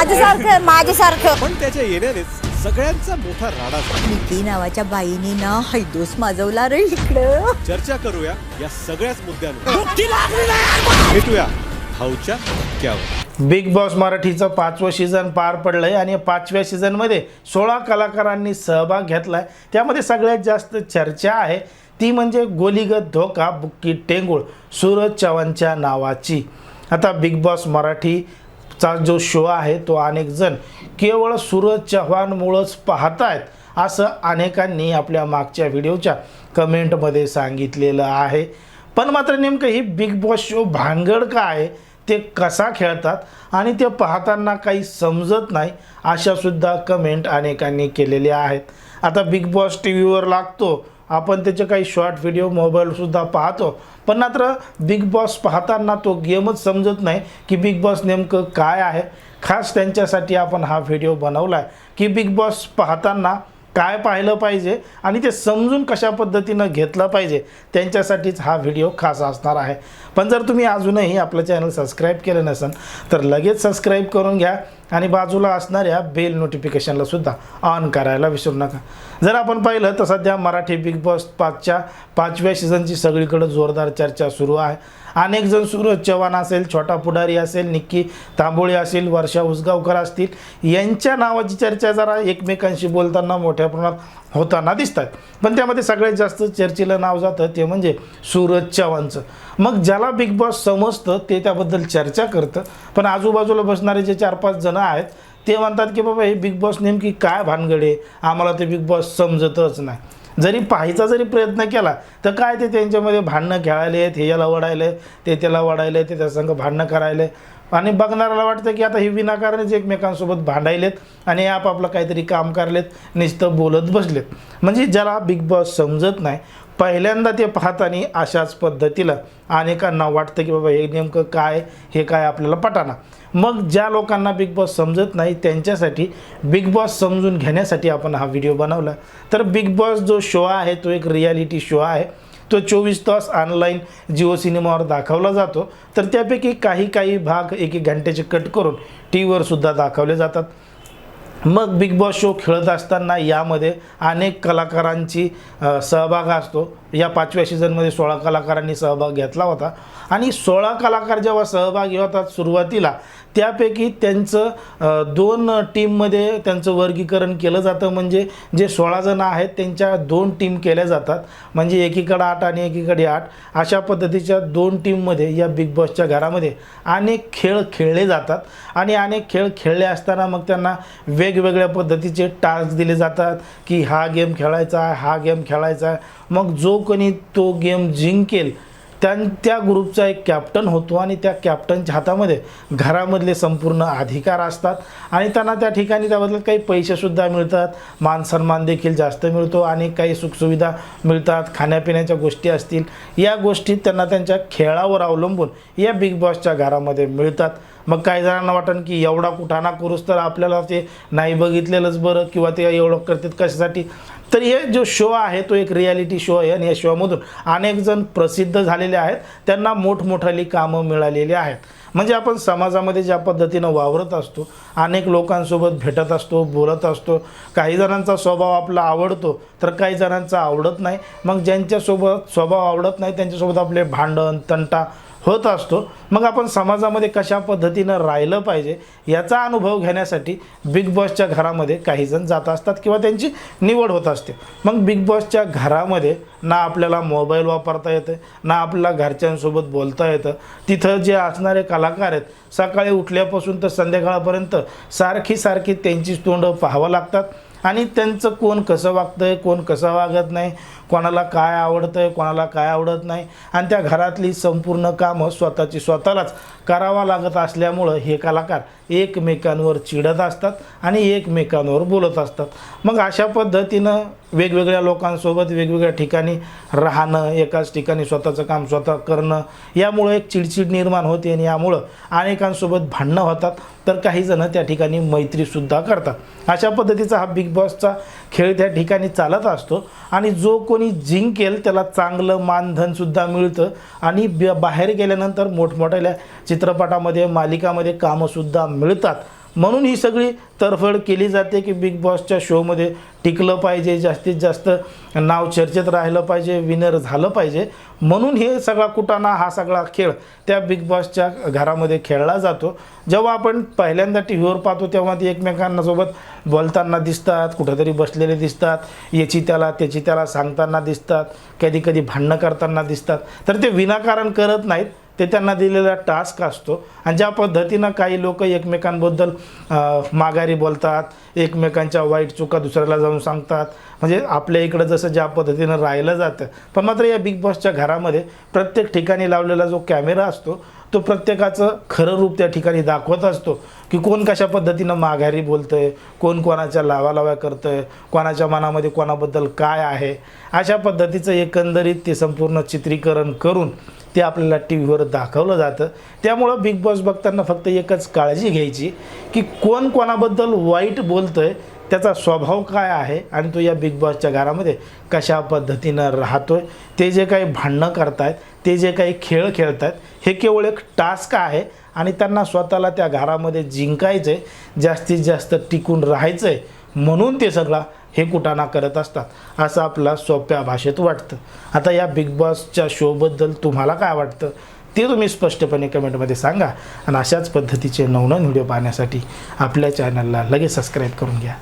माझ्यासारखं माझ्यासारखं. पण त्याच्या येण्यानेच सगळ्यांचा मोठा राडा झाला. निकी नावाच्या बाईने ना हैदोस माजवला रे इकडं. चर्चा करूया या सगळ्याच मुद्द्यांवर. भेटूया भाऊच्या धक्क्यावर बिग बॉस मराठीचं पाचवं सीझन पार पडलंय आणि या पाचव्या सीझनमध्ये सोळा कलाकारांनी सहभाग घेतलाय. त्यामध्ये सगळ्यात जास्त चर्चा आहे. ती म्हणजे गोलीगत धोका बुक्की टेंगुळ सूरज चव्हाणच्या नावाची. आता बिग बॉस चा जो शो आहे तो अनेक जण केवळ सूरज चव्हाणमुळंच पाहतायत असं अनेकांनी आपल्या मागच्या व्हिडिओच्या कमेंटमध्ये सांगितलेलं आहे. पण मात्र नेमकं ही बिग बॉस शो भानगड का आहे ते कसा खेळतात आणि ते पाहताना काही समजत नाही अशासुद्धा कमेंट अनेकांनी केलेल्या आहेत. आता बिग बॉस टी व्हीवर लागतो आपण त्याचे काही शॉर्ट व्हिडिओ मोबाईलसुद्धा पाहतो. पण मात्र बिग बॉस पाहताना तो गेमच समजत नाही की बिग बॉस नेमकं काय आहे. खास त्यांच्यासाठी आपण हा व्हिडिओ बनवला आहे की बिग बॉस पाहताना काय पाहिलं पाहिजे आणि ते समजून कशा पद्धतीनं घेतलं पाहिजे त्यांच्यासाठीच हा व्हिडिओ खास असणार आहे. पण जर तुम्ही अजूनही आपलं चॅनल सबस्क्राईब केलं नसेल तर लगेच सबस्क्राईब करून घ्या आणि बाजूला असणाऱ्या बेल नोटिफिकेशनला सुद्धा ऑन करायला विसरू नका. जर आपण पाहिलं तर सध्या मराठी बिग बॉस पाचच्या पाचव्या सीझनची सगळीकडे जोरदार चर्चा सुरू आहे. अनेक जण सूरज चव्हाण असेल छोटा पुढारी असेल निक्की तांबोळी असेल वर्षा उसगावकर असतील यांच्या नावाची चर्चा जरा एकमेकांशी बोलताना मोठ्या प्रमाणात होताना दिसतात. पण त्यामध्ये सगळ्यात जास्त चर्चेलं नाव जातं ते म्हणजे सूरज चव्हाणचं. मग ज्याला बिग बॉस समजतं ते त्याबद्दल चर्चा करतं. पण आजूबाजूला बसणारे जे चार पाच जणं आहेत ते म्हणतात की बाबा हे बिग बॉस नेमकी काय भानगड आहे? आम्हाला ते बिग बॉस समजतच नाही. जरी पाहायचा जरी प्रयत्न केला तर काय ते त्यांच्यामध्ये भांडणं खेळायले हे याला वडायले ते त्याला वडायले ते त्या संग भांडणं करायले. आणि बघणाऱ्याला वाटतं की आता हे विनाकारणच एकमेकांसोबत भांडायलेत आणि आपापलं काहीतरी काम करलेत नुसतं बोलत बसलेत. म्हणजे ज्याला बिग बॉस समजत नाही पहिल्यांदा ते पाहताना अशाच पद्धतीला अनेकांना वाटतं की बाबा हे नेमकं काय हे काय आपल्याला पटाना. मग ज्या लोकांना बिग बॉस समजत नाही त्यांच्यासाठी बिग बॉस समजून घेण्यासाठी आपण हा व्हिडिओ बनवला. तर बिग बॉस जो शो आहे तो एक रियालिटी शो आहे. तो चोवीस तास ऑनलाईन जिओ सिनेमावर दाखवला जातो. तर त्यापैकी काही काही भाग एक एक घंट्याचे कट करून टी व्हीवरसुद्धा दाखवले जातात. मग बिग बॉस शो खेळत असताना यामध्ये अनेक कलाकारांची सहभाग असतो. या पाचव्या सीझनमध्ये सोळा कलाकारांनी सहभाग घेतला होता. आणि सोळा कलाकार जेव्हा सहभागी होतात सुरुवातीला त्यापैकी त्यांचं दोन टीममध्ये त्यांचं वर्गीकरण केलं जातं. म्हणजे जे सोळा जणं आहेत त्यांच्या दोन टीम केल्या जातात. म्हणजे एकीकडे आठ आणि एकीकडे आठ. अशा पद्धतीच्या दोन टीममध्ये या बिग बॉसच्या घरामध्ये अनेक खेळ खेळले जातात. आणि अनेक खेळ खेळले असताना मग त्यांना वेगवेगळ्या पद्धतीचे टास्क दिले जातात. की हा गेम खेळायचा आहे हा गेम खेळायचा आहे. मग जो कोणी तो गेम जिंकेल त्यां त्या ग्रुपचा एक कॅप्टन होतो आणि त्या कॅप्टनच्या हातामध्ये घरामधले संपूर्ण अधिकार असतात. आणि त्यांना त्या ठिकाणी त्याबद्दल काही पैसेसुद्धा मिळतात. मानसन्मान देखील जास्त मिळतो आणि काही सुखसुविधा मिळतात. खाण्यापिण्याच्या गोष्टी असतील. या गोष्टी त्यांना त्यांच्या खेळावर अवलंबून या बिग बॉसच्या घरामध्ये मिळतात. मग काही जणांना वाटन की एवढा कुठाना करूस तर आपल्याला ते नाही बघितलेलंच बरं किंवा ते एवढं करतात कशासाठी? तर हे जो शो आहे तो एक रियालिटी शो आहे आणि या शोमधून अनेक जण प्रसिद्ध झालेले आहेत. त्यांना मोठमोठाली कामं मिळालेली आहेत. म्हणजे आपण समाजामध्ये ज्या पद्धतीनं वावरत असतो अनेक लोकांसोबत भेटत असतो बोलत असतो काही जणांचा स्वभाव आपला आवडतो तर काही जणांचा आवडत नाही. मग ज्यांच्यासोबत स्वभाव आवडत नाही त्यांच्यासोबत आपले भांडण तंटा होत असतो. मग आपण समाजामध्ये कशा पद्धतीनं राहिलं पाहिजे याचा अनुभव घेण्यासाठी बिग बॉसच्या घरामध्ये काही जण जात असतात किंवा त्यांची निवड होत असते. मग बिग बॉसच्या घरामध्ये ना आपल्याला मोबाईल वापरता येतं ना आपल्याला घरच्यांसोबत बोलता येतं. तिथं जे असणारे कलाकार आहेत सकाळी उठल्यापासून तर संध्याकाळपर्यंत सारखी सारखी त्यांचीच तोंडं पाहावं लागतात. आणि त्यांचं कोण कसं वागतं आहे कोण कसं वागत नाही कोणाला काय आवडतं आहे कोणाला काय आवडत नाही आणि त्या घरातली संपूर्ण कामं स्वतःची स्वतःलाच करावा लागत असल्यामुळं हे कलाकार एकमेकांवर चिडत असतात आणि एकमेकांवर बोलत असतात. मग अशा पद्धतीनं वेगवेगळ्या लोकांसोबत वेगवेगळ्या ठिकाणी राहणं एकाच ठिकाणी स्वतःचं काम स्वतः करणं यामुळं एक चिडचिड निर्माण होते आणि यामुळं अनेकांसोबत भांडणं होतात. तर काही जणं त्या ठिकाणी मैत्रीसुद्धा करतात. अशा पद्धतीचा हा बिग बॉसचा खेळ त्या ठिकाणी चालत असतो आणि जो कोणी जिंकेल त्याला चांगलं मानधनसुद्धा मिळतं. आणि ब बाहेर गेल्यानंतर मोठमोठ्या चित्रपटामध्ये मालिकामध्ये कामंसुद्धा मिळतात. म्हणून ही सगळी तरफड केली जाते की बिग बॉसच्या शोमध्ये टिकलं पाहिजे जास्तीत जास्त नाव चर्चेत राहिलं पाहिजे विनर झालं पाहिजे. म्हणून हे सगळा कुटाणा हा सगळा खेळ त्या बिग बॉसच्या घरामध्ये खेळला जातो. जेव्हा आपण पहिल्यांदा टी व्हीवर पाहतो तेव्हा ते एकमेकांना सोबत बोलताना दिसतात कुठेतरी बसलेले दिसतात याची त्याला त्याची त्याला सांगताना दिसतात कधी कधी भांडणं करताना दिसतात. तर ते विनाकारण करत नाहीत. ते त्यांना दिलेला टास्क असतो. आणि ज्या पद्धतीनं काही लोक एकमेकांबद्दल माघारी बोलतात एकमेकांच्या वाईट चुका दुसऱ्याला जाऊन सांगतात म्हणजे आपल्या इकडं जसं ज्या पद्धतीनं राहिलं जातं. पण मात्र या बिग बॉसच्या घरामध्ये प्रत्येक ठिकाणी लावलेला जो कॅमेरा असतो तो प्रत्येकाचं खरं रूप त्या ठिकाणी दाखवत असतो की कोण कशा पद्धतीनं माघारी बोलतं आहे कोण कोणाच्या लावालाव्या आहे कोणाच्या मनामध्ये कोणाबद्दल काय आहे अशा पद्धतीचं एकंदरीत ते संपूर्ण चित्रीकरण करून ते आपल्याला टी व्हीवर दाखवलं जातं. त्यामुळं बिग बॉस बघताना फक्त एकच काळजी घ्यायची की कोण कोणाबद्दल वाईट बोलतंय त्याचा स्वभाव काय आहे आणि तो या बिग बॉसच्या घरामध्ये कशा पद्धतीनं राहतो आहे ते जे काही भांडणं करतायत ते जे काही खेळ खेळतायत हे केवळ एक टास्क आहे आणि त्यांना स्वतःला त्या घरामध्ये जिंकायचं आहे जास्तीत जास्त टिकून राहायचं आहे म्हणून ते सगळा हे कुटाणा करत असतात. असं आपला सोप्या भाषेत वाटतं. आता या बिग बॉसच्या शोबद्दल तुम्हाला काय वाटतं? ते तुम्ही स्पष्टपणे कमेंटमध्ये सांगा. आणि अशाच पद्धतीचे नवनवीन व्हिडिओ पाहण्यासाठी आपल्या चॅनलला लगेच सबस्क्राईब करून घ्या.